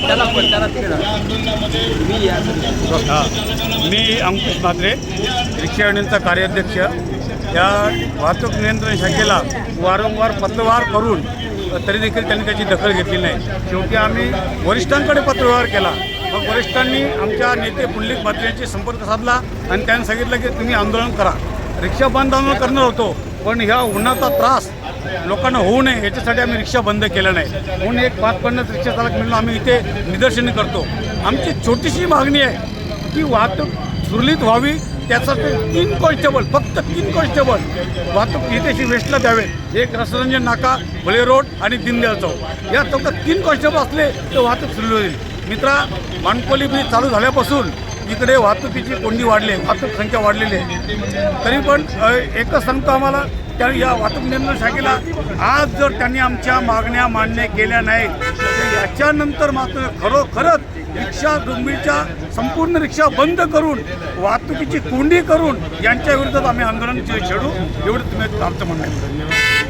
त्याला पण मी या मी अंकुश म्हात्रे रिक्षा कार्याध्यक्ष. या वाहतूक नियंत्रण शाखेला वारंवार पत्रव्यवहार करून तरी देखील त्यांनी त्याची दखल घेतली नाही. शेवटी आम्ही वरिष्ठांकडे पत्रव्यवहार केला. मग वरिष्ठांनी आमच्या नेते पुंडलिक म्हात्रे संपर्क साधला आणि त्यांनी सांगितलं की तुम्ही आंदोलन करा. रिक्षा बंद आंदोलन करणार होतो पण ह्या उन्हाचा त्रास लोकांना होऊ नये याच्यासाठी आम्ही रिक्षा बंद केलं नाही. म्हणून एक पाच पन्नास रिक्षा चालक मिळून आम्ही इथे निदर्शनं करतो. आमची छोटीशी मागणी आहे की वाहतूक सुरळीत व्हावी त्यासाठी तीन कॉन्स्टेबल फक्त तीन कॉन्स्टेबल वाहतूक इथेशी वेस्टला द्यावे एक रसरंजन नाका भले रोड आणि दीनदयाळ चौक. या चौकात तीन कॉन्स्टेबल असले तर वाहतूक सुरू होईल. मित्रा मानकोली ब्रिज चालू झाल्यापासून इकडे वाहतुकीची कोंडी वाढली वाहतूक संख्या वाढलेली आहे. तरी पण एकच सांगतो आम्हाला त्या या वाहतूक नियंत्रण शाखेला आज जर त्यांनी आमच्या मागण्या मान्य केल्या नाही तर याच्यानंतर मात्र खरोखरच रिक्षा डोंबिवलीच्या संपूर्ण रिक्षा बंद करून वाहतुकीची कोंडी करून यांच्या विरोधात आम्ही आंदोलन छेडू एवढं तुम्ही आमचं म्हणणं आहे.